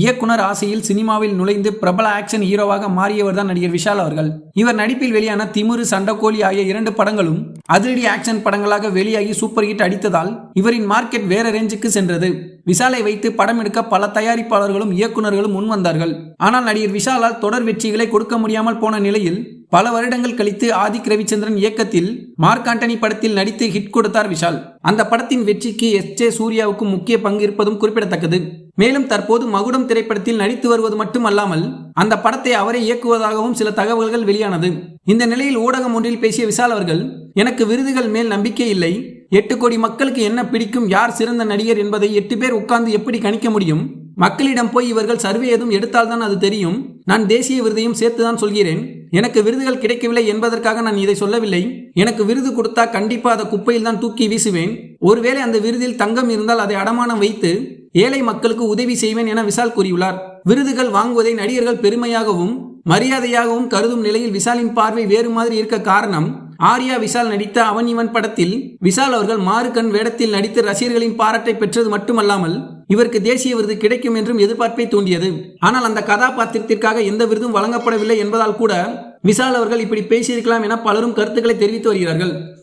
இயக்குனர் ஆசையில் சினிமாவில் நுழைந்து பிரபல ஆக்ஷன் ஹீரோவாக மாறியவர் தான் நடிகர் விஷால் அவர்கள். இவர் நடிப்பில் வெளியான திமுரு சண்டக்கோழி ஆகிய இரண்டு படங்களும் அதிரடி ஆக்ஷன் படங்களாக வெளியாகி சூப்பர் ஹிட் அடித்ததால் இவரின் மார்க்கெட் வேற ரேஞ்சுக்கு சென்றது. விஷாலை வைத்து படம் எடுக்க பல தயாரிப்பாளர்களும் இயக்குனர்களும் முன்வந்தார்கள். ஆனால் நடிகர் விஷாலால் தொடர் வெற்றிகளை கொடுக்க முடியாமல் போன நிலையில் பல வருடங்கள் கழித்து ஆதிக் ரவிச்சந்திரன் இயக்கத்தில் மார்க் ஆண்டனி படத்தில் நடித்து ஹிட் கொடுத்தார் விஷால். அந்த படத்தின் வெற்றிக்கு எஸ் ஜே சூர்யாவுக்கு முக்கிய பங்கு இருப்பதும் குறிப்பிடத்தக்கது. மேலும் தற்போது மகுடம் திரைப்படத்தில் நடித்து வருவது மட்டுமல்லாமல் அந்த படத்தை அவரே இயக்குவதாகவும் சில தகவல்கள் வெளியானது. இந்த நிலையில் ஊடகம் ஒன்றில் பேசிய விஷால் அவர்கள் எனக்கு விருதுகள் மேல் நம்பிக்கை இல்லை. எட்டு கோடி மக்களுக்கு என்ன பிடிக்கும் யார் சிறந்த நடிகர் என்பதை எட்டு பேர் உட்கார்ந்து எப்படி கணிக்க முடியும்? மக்களிடம் போய் இவர்கள் சர்வே எதுவும் எடுத்தால்தான் அது தெரியும். நான் தேசிய விருதையும் சேர்த்துதான் சொல்கிறேன். எனக்கு விருதுகள் கிடைக்கவில்லை என்பதற்காக நான் இதை சொல்லவில்லை. எனக்கு விருது கொடுத்தா கண்டிப்பா அதை குப்பையில் தான் தூக்கி வீசுவேன். ஒருவேளை அந்த விருதில் தங்கம் இருந்தால் அதை அடமானம் வைத்து ஏழை மக்களுக்கு உதவி செய்வேன் என விஷால் கூறியுள்ளார். விருதுகள் வாங்குவதை நடிகர்கள் பெருமையாகவும் மரியாதையாகவும் கருதும் நிலையில் விஷாலின் பார்வை வேறு மாதிரி இருக்க காரணம் ஆர்யா விஷால் நடித்த அவன் இவன் படத்தில் விஷால் அவர்கள் மாறுகண் வேடத்தில் நடித்து ரசிகர்களின் பாராட்டை பெற்றது மட்டுமல்லாமல் இவருக்கு தேசிய விருது கிடைக்கும் என்றும் எதிர்பார்ப்பை தூண்டியது. ஆனால் அந்த கதாபாத்திரத்திற்காக எந்த விருதும் வழங்கப்படவில்லை என்பதால் கூட விஷால் அவர்கள் இப்படி பேசியிருக்கலாம் என பலரும் கருத்துக்களை தெரிவித்து வருகிறார்கள்.